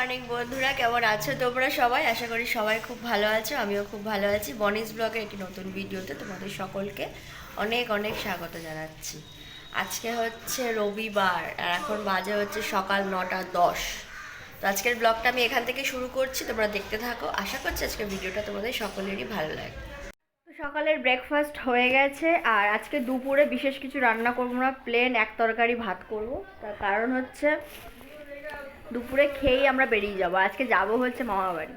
Morning বন্ধুরা। কেমন আছো তোমরা সবাই? আশা করি সবাই খুব ভালো আছো, আমিও খুব ভালো আছি। বনিস ব্লগের একটি নতুন ভিডিওতে তোমাদের সকলকে অনেক অনেক স্বাগত জানাচ্ছি। আজকে হচ্ছে রবিবার, আর এখন বাজে হচ্ছে সকাল নটা দশ। তো আজকের ব্লগটা আমি এখান থেকে শুরু করছি, তোমরা দেখতে থাকো। আশা করছি আজকের ভিডিওটা তোমাদের সকলেরই ভালো লাগবে। তো সকালের ব্রেকফাস্ট হয়ে গেছে, আর আজকে দুপুরে বিশেষ কিছু রান্না করব না প্লেন এক তরকারি ভাত করব। তার কারণ হচ্ছে দুপুরে খেয়েই আমরা বেরিয়ে যাব। আজকে যাব হচ্ছে মামাবাড়ি।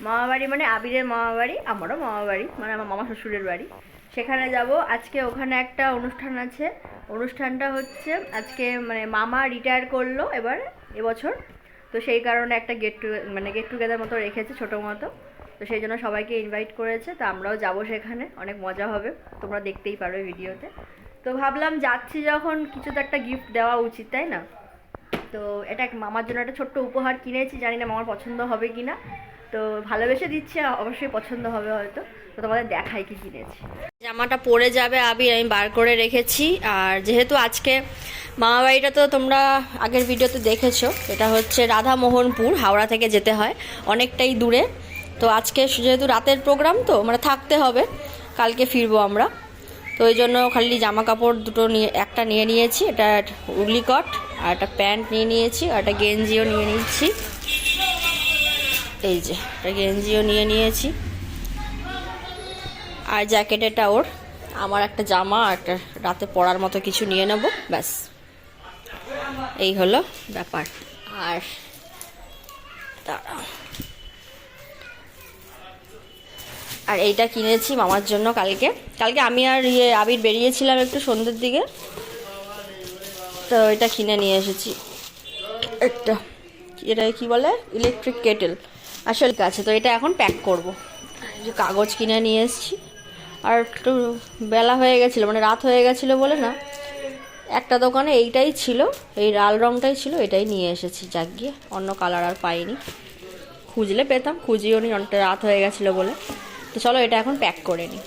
মামাবাড়ি মানে আবিরের মামাবাড়ি, আমারও মামাবাড়ি মানে আমার মামা শ্বশুরের বাড়ি। সেখানে যাব। আজকে ওখানে একটা অনুষ্ঠান আছে। অনুষ্ঠানটা হচ্ছে আজকে মানে মামা রিটায়ার করল এবার এবছর। তো সেই কারণে একটা গেট টু মানে গেট টুগেদার মতো রেখেছে ছোটো মতো। তো সেই জন্য সবাইকে ইনভাইট করেছে। তো আমরাও যাব সেখানে। অনেক মজা হবে। তোমরা দেখতেই পারবে ভিডিওতে তো। ভাবলাম যাচ্ছি যখন, কিছু তো একটা গিফট দেওয়া উচিত, তাই না? তো এটা এক মামার জন্য একটা ছোট্ট উপহার কিনেছি, জানি না মামার পছন্দ হবে কি না তো ভালোবেসে দিচ্ছে, অবশ্যই পছন্দ হবে হয়তো। তো তোমাদের দেখাই কি কিনেছি। জামাটা পরে যাবে আবির, আমি বার করে রেখেছি। আর যেহেতু আজকে মামা বাড়িটা তো তোমরা আগের ভিডিওতে দেখেছ, এটা হচ্ছে রাধা মোহনপুর হাওড়া থেকে যেতে হয়, অনেকটাই দূরে। তো আজকে যেহেতু রাতের প্রোগ্রাম তো মানে থাকতে হবে, কালকে ফিরবো আমরা। তো ওই জন্য খালি জামা কাপড় দুটো নিয়ে, একটা নিয়ে নিয়েছি, এটা উগলি কট আর একটা প্যান্ট নিয়ে নিয়েছি আর একটা গেঞ্জিও নিয়ে নিচ্ছি এই যে, একটা গেঞ্জিও নিয়ে নিয়েছি। আর জ্যাকেট এটা ওর, আমার একটা জামা আর একটা রাতে পরার মতো কিছু নিয়ে নেব, ব্যাস। এই হলো ব্যাপার। আর দাঁড়াও। আর এইটা কিনেছি মামার জন্য কালকে। কালকে আমি আর ইয়ে আবির বেরিয়েছিলাম একটু সন্ধ্যের দিকে। তো এটা কিনে নিয়ে এসেছি। একটা। এটা কি বলে? ইলেকট্রিক কেটেল আসল কাছে তো এটা এখন প্যাক করব। যে কাগজ কিনে নিয়ে এসেছি। আর একটু বেলা হয়ে গেছিল মানে রাত হয়ে গেছিল বলে না। একটা দোকানে এইটাই ছিল এই লাল রঙটাই ছিল এটাই নিয়ে এসেছি। যাক গিয়ে অন্য কালার আর পাইনি। খুঁজলে পেতাম খুঁজিও নি অনেকটা রাত হয়ে গেছিল বলে। তো চলো এটা এখন প্যাক করে নিই।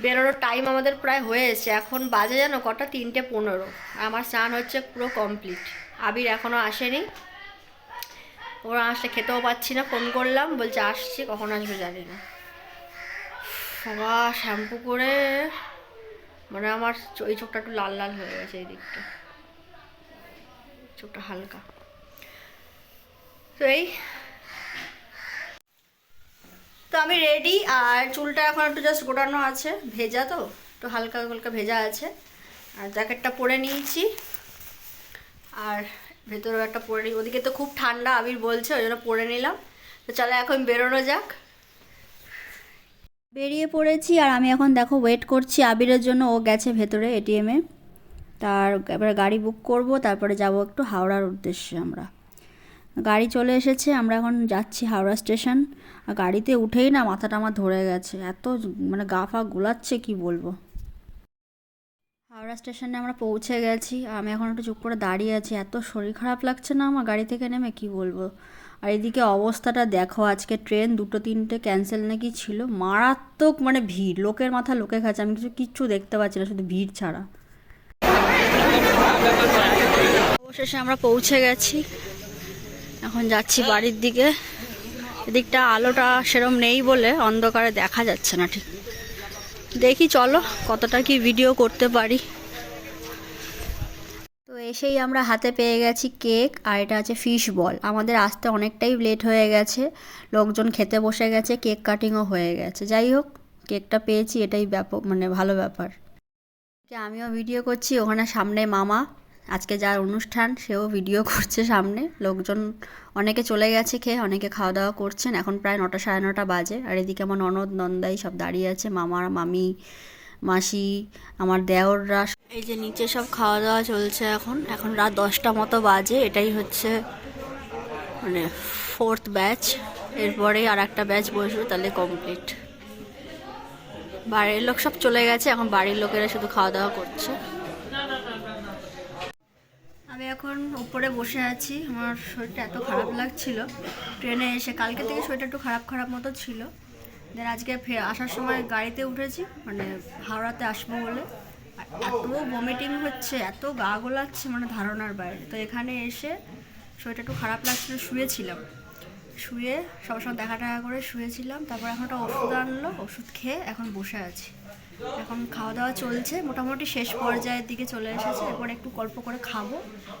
বেরোনোর টাইম আমাদের প্রায় হয়ে এখন বাজে যেন কটা? তিনটে পনেরো। আমার স্নান হচ্ছে পুরো কমপ্লিট আবির এখনও আসেনি। ওরা আসলে খেতেও পাচ্ছি না। ফোন করলাম, বলছে, আসছি, কখন আসবে জানি না। শ্যাম্পু করে মানে আমার এই চোখটা একটু লাল লাল হয়ে গেছে এই দিকটা। চোখটা হালকা। তো এই তো আমি রেডি আর চুলটা এখন একটু জাস্ট গোটানো আছে, ভেজা তো, একটু হালকা হালকা ভেজা আছে। আর জ্যাকেটটা পরে নিয়েছি, আর ভেতরেও একটা পরে নিই ওদিকে তো খুব ঠান্ডা, আবির বলছে, ওই জন্য পরে নিলাম। তো চলো এখন বেরোনো যাক। বেরিয়ে পড়েছি, আর আমি এখন দেখো ওয়েট করছি আবিরের জন্য, ও গেছে ভেতরে এটিএমে তার, এবার গাড়ি বুক করব, তারপরে যাব একটু হাওড়ার উদ্দেশ্যে আমরা। গাড়ি চলে এসেছে, আমরা এখন যাচ্ছি হাওড়া স্টেশন। আর গাড়িতে উঠেই না মাথাটা আমার ধরে গেছে, এত মানে গা ফা গুলাচ্ছে, কি বলব? হাওড়া স্টেশনে আমরা পৌঁছে গেছি আমি এখন একটু চুপ করে দাঁড়িয়ে আছি, এত শরীর খারাপ লাগছে না আমার গাড়ি থেকে নেমে, কি বলব? আর এদিকে অবস্থাটা দেখো, আজকে ট্রেন দুটো তিনটে ক্যান্সেল নাকি ছিল, মারাত্মক মানে ভিড়, লোকের মাথা লোকে খাচ্ছে, আমি কিছু কিচ্ছু দেখতে পাচ্ছি না, শুধু ভিড় ছাড়া। অবশেষে আমরা পৌঁছে গেছি এখন যাচ্ছি বাড়ির দিকে। এদিকটা আলোটা সেরম নেই বলে অন্ধকারে দেখা যাচ্ছে না ঠিক। দেখি চলো কতটা কি ভিডিও করতে পারি। তো এসেই আমরা হাতে পেয়ে গেছি কেক আর এটা আছে ফিশ বল আমাদের আসতে অনেকটাই লেট হয়ে গেছে। লোকজন খেতে বসে গেছে, কেক কাটিংও হয়ে গেছে। যাই হোক, কেকটা পেয়েছি, এটাই ব্যাপক মানে ভালো ব্যাপার। আমিও ভিডিও করছি, ওখানে সামনে মামা। আজকে যার অনুষ্ঠান, সেও ভিডিও করছে সামনে। লোকজন অনেকে চলে গেছে খেয়ে, অনেকে খাওয়া দাওয়া করছেন। এখন প্রায় নটা, সাড়ে নটা বাজে। আর এদিকে আমার ননদ, নন্দাই সব দাঁড়িয়ে আছে। মামার মামি, মাসি, আমার দেওররা এই যে নিচে সব খাওয়া দাওয়া চলছে এখন। এখন রাত দশটা মতো বাজে। এটাই হচ্ছে মানে ফোর্থ ব্যাচ এরপরে আর একটা ব্যাচ বসবে, তাহলে কমপ্লিট বাড়ির লোক সব চলে গেছে। এখন বাড়ির লোকেরা শুধু খাওয়া দাওয়া করছে। আমি এখন উপরে বসে আছি। আমার শরীরটা এত খারাপ লাগছিল। ট্রেনে এসে কালকে থেকে শরীরটা একটু খারাপ খারাপ মতো ছিল। দেন আজকে ফে আসার সময় গাড়িতে উঠেছি। মানে হাওড়াতে আসব বলে। এত ভমিটিং হচ্ছে, এত গা গোলাচ্ছে মানে ধারণার বাইরে। তো এখানে এসে শরীরটা একটু খারাপ লাগছিল, শুয়েছিলাম। শুয়ে সবার সঙ্গে দেখা টাকা করে শুয়েছিলাম। তারপর এখন একটা ওষুধ আনলো, ওষুধ খেয়ে এখন বসে আছি। এখন খাওয়া দাওয়া চলছে, মোটামুটি শেষ পর্যায়ের দিকে চলে এসেছে, এরপর একটু গল্প করে খাব,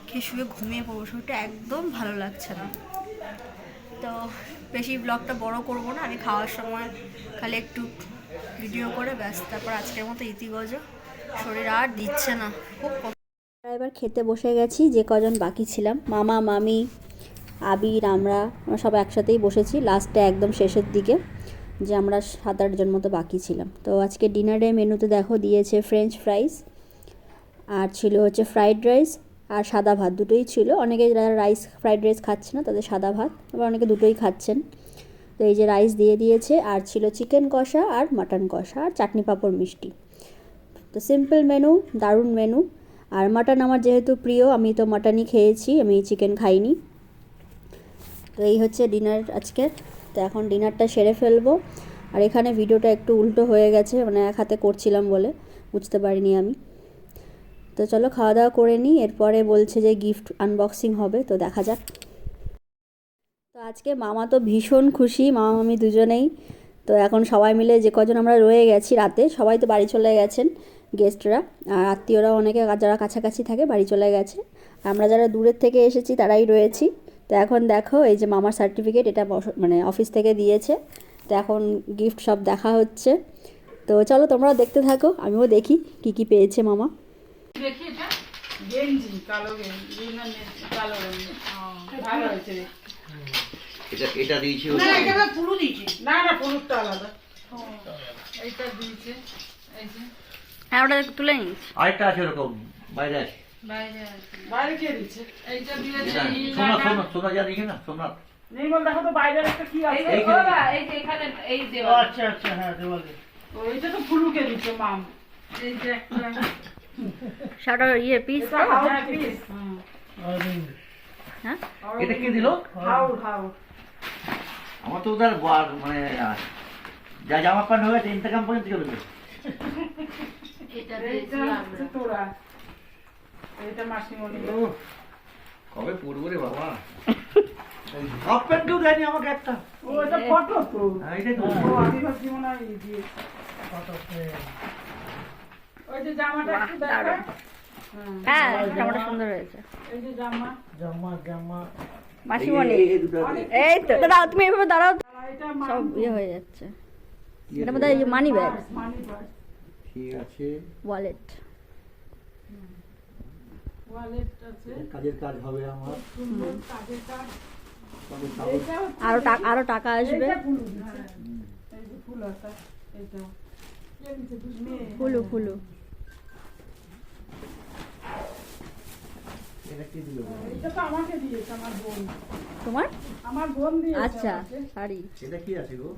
খেয়ে শুয়ে ঘুমিয়ে পড়ব, শরীরটা একদম ভালো লাগছে না। তো বেশি ব্লগটা বড় করব না, আমি খাওয়ার সময় খালি একটু ভিডিও করে, ব্যাস, তারপর আজকের মতো ইতিগজ, শরীর আর দিচ্ছে না। খুব এবার খেতে বসে গেছি, যে কজন বাকি ছিলাম, মামা, মামি, আবির, আমরা আমরা সব একসাথেই বসেছি লাস্টে একদম শেষের দিকে। যে আমরা সাত আটজন মতো বাকি ছিলাম। তো আজকে ডিনারে মেনুতে দেখো দিয়েছে ফ্রেঞ্চ ফ্রাইস আর ছিল হচ্ছে ফ্রাইড রাইস আর সাদা ভাত। দুটোই ছিল। অনেকে যারা রাইস ফ্রাইড রাইস খাচ্ছে না তাদের সাদা ভাত, আবার অনেকে দুটোই খাচ্ছেন। তো এই যে রাইস দিয়ে দিয়েছে, আর ছিল চিকেন কষা আর মাটন কষা আর চাটনি পাঁপড় মিষ্টি। তো সিম্পল মেনু দারুণ মেনু আর মাটন আমার যেহেতু প্রিয়, আমি তো মাটনই খেয়েছি, আমি চিকেন খাইনি। তো এই হচ্ছে ডিনার আজকের। তো এখন ডিনারটা সেরে ফেলব। আর এখানে ভিডিওটা একটু উল্টো হয়ে গেছে মানে এক হাতে করছিলাম বলে, বুঝতে পারিনি আমি। তো চলো খাওয়া দাওয়া করে নিই, এরপরে বলছে যে গিফট আনবক্সিং হবে, তো দেখা যাক। তো আজকে মামা তো ভীষণ খুশি, মামা মামি দুজনেই। তো এখন সবাই মিলে যে কজন আমরা রয়ে গেছি রাতে, সবাই তো বাড়ি চলে গেছেন গেস্টরা আর আত্মীয়রা অনেকে যারা কাছাকাছি থাকে বাড়ি চলে গেছে। আমরা যারা দূরের থেকে এসেছি তারাই রয়েছি। তো এখন দেখো এই যে মামার সার্টিফিকেট এটা বস- মানে অফিস থেকে দিয়েছে। তো এখন গিফট সব দেখা হচ্ছে। তো চলো তোমরা দেখতে থাকো আমিও দেখি কি কি পেয়েছে মামা। দেখি এটা? গেঞ্জি কালো গেঞ্জি কালো গেঞ্জি। ভালো হয়েছে। এটা এটা দিয়েছি না এটা পুরো দিয়েছি। না না পুরোটা আলাদা। এইটা দিয়েছে এই যে। হ্যাঁ ওটা তুলে নিস আরেকটা আছে ওরকম বাইরে আছে। বাইরে কে। দিচ্ছে? এইটা দিয়েছে সোনা সোনা সোনা যা দিয়েছে না সোনা নির্মল দেখো তো বাইরে একটা কি আছে। এই যে- এই যে এখানে এই দেওয়া আচ্ছা আচ্ছা হ্যাঁ দেওয়ালে। এইটা তো ফুলুকে দিচ্ছে মাম? এই যে একটা। শাটার ইয়ে পিস পিস হ্যাঁ এটা কি দিল? হাউড হাউড আমার তো ওদের মানে যা জামা প্যান্ট হয়ে গেছে ইন্টাকাম পর্যন্ত চলে গেছে এইটা হচ্ছে তোরা। মাসিমণি। কবে পড়ব রে বাবা? হাফ প্যান্ট কেউ দেয়নি আমাকে একটা। ও এটা ফটো তো। হ্যাঁ, আমি ভাবছি মনে হয় ওই যে জামাটা একটু দেখা। হ্যাঁ জামাটা সুন্দর হয়েছে। এই যে জামা। মাসিমণি এই- এই- এই দুটো আছে। এই তো দাঁড়াও তুমি এভাবে দাঁড়াও। সব ইয়ে হয়ে যাচ্ছে। এটা বোধ হয় মানি ব্যাগ। ঠিক আছে? ওয়ালেট। কাজের কাজ হবে আমার। আরও টাকা আরও টাকা আসবে? ফুলু ফুল ফুল। এটা কে দিচ্ছে মেয়ে ফুলু ফুলু এটা কি দিল এটা তো আমাকে দিয়েছে আমার বোন। তোমার? আমার বোন দিয়েছে আচ্ছা শাড়ি। এটা কি আছে গো?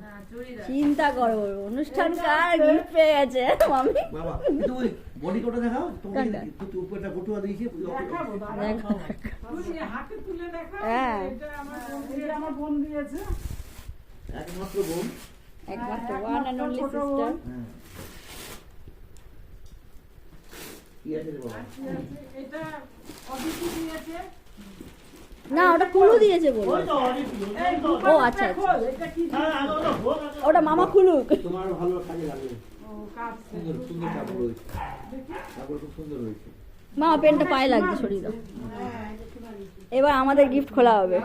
চিন্তা করো অনুষ্ঠান কার গিফট পেয়ে গেছে মামি? বাবা কিন্তু বডি কোটা দেখাও? তোমাকে কোনটা? উপরটা বটুয়া দিয়েছি দেখাবো তুই হাতে তুলে দেখা হ্যাঁ। এটা আমার বোন আমার বোন দিয়েছে। একমাত্র বোন? একমাত্র হ্যাঁ, ওয়ান অ্যান্ড অনলি সিস্টার হ্যাঁ কি আছে রে বাবা কি আছে? এটা অদিতি দিয়েছে না ওটা কুলু দিয়েছে বলো ও আচ্ছা আচ্ছা। খোল, এটা কি ওটা মামা খুলুক তোমার ভালো কাজে লাগবে সুন্দর সুন্দর কাপড় রয়েছে। কাপড় খুব সুন্দর রয়েছে। মা পেনটা পায়ে লাগছে দাও। এবার আমাদের গিফট খোলা হবে।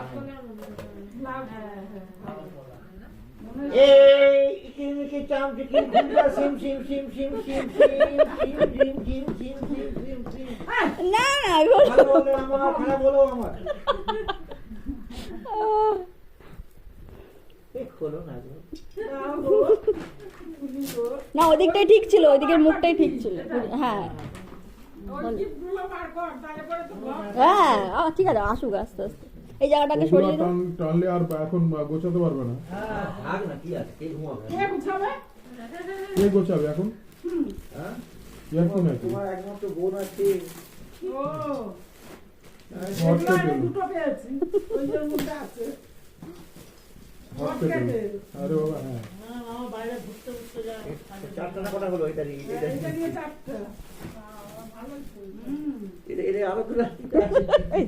না না ওদিকটাই ঠিক ছিল ওদিকের মুখটাই ঠিক ছিল হ্যাঁ হ্যাঁ ঠিক আছে আসুক আস্তে আস্তে এই জায়গাটাকে সরিয়ে দাও। টানলে আর এখন গোছাতে পারবে না। থাক না কি আছে? কে ঘুমাবে কে গোছাবে কে গোছাবে এখন হ্যাঁ, হ্যাঁ ইয়ারফোন আছে তোমার একমাত্র বোন আছে ও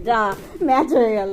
যা ম্যাচ হয়ে গেল।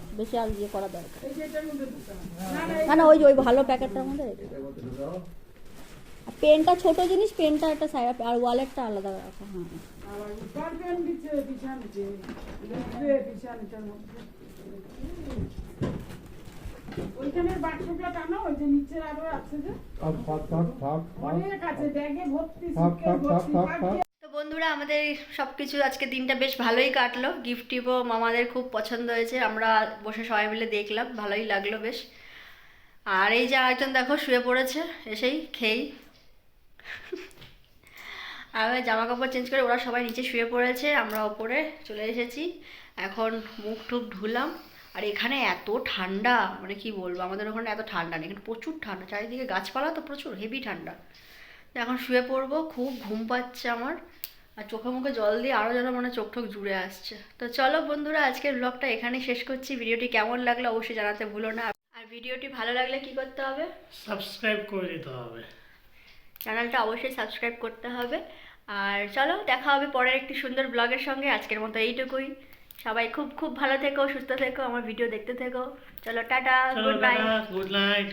বেশি আর ইয়ে করা দরকার। এই যে এটার মধ্যে ঢুকাও। না না মানে ওই যে ওই ভালো প্যাকেটটার মধ্যে পেনটা ছোট জিনিস পেনটা একটা সাইড আর ওয়ালেটটা আলাদা রাখো হ্যাঁ। ওইখানের বাক্সগুলো টানো ওই যে নিচের আরও আছে যে। আর থাক থাক থাক থাক। অনেক আছে ব্যাগে ভর্তি থাক, থাক, থাক, থাক, বন্ধুরা, আমাদের সব কিছু আজকে দিনটা বেশ ভালোই কাটলো। গিফট টিপও মামাদের খুব পছন্দ হয়েছে, আমরা বসে সবাই মিলে দেখলাম, ভালোই লাগল বেশ। আর এই যে আরেকজন দেখো, শুয়ে পড়েছে, এসেই খেয়েই। আর জামা কাপড় চেঞ্জ করে ওরা সবাই নিচে শুয়ে পড়েছে, আমরা ওপরে চলে এসেছি। এখন মুখ টুক ধুলাম, আর এখানে এত ঠান্ডা মানে কি বলব, আমাদের ওখানে এত ঠান্ডা নেই, এখানে প্রচুর ঠান্ডা, চারিদিকে গাছপালা তো প্রচুর হেভি ঠান্ডা। এখন শুয়ে পড়ব, খুব ঘুম পাচ্ছে আমার। আর চোখে মুখে জল দিয়ে আরও যেন মনে চোখ ঠোক জুড়ে আসছে। তো চলো বন্ধুরা আজকের ব্লগটা এখানে শেষ করছি। ভিডিওটি কেমন লাগল অবশ্যই জানাতে ভুলো না। আর ভিডিওটি ভালো লাগলে কি করতে হবে? সাবস্ক্রাইব করে দিতে হবে। চ্যানেলটা অবশ্যই সাবস্ক্রাইব করতে হবে। আর চলো দেখা হবে পরের একটি সুন্দর ব্লগের সঙ্গে। আজকের মতো এইটুকুই। সবাই খুব খুব ভালো থেকো সুস্থ থেকো আমার ভিডিও দেখতে থেকো। চলো tata good night good night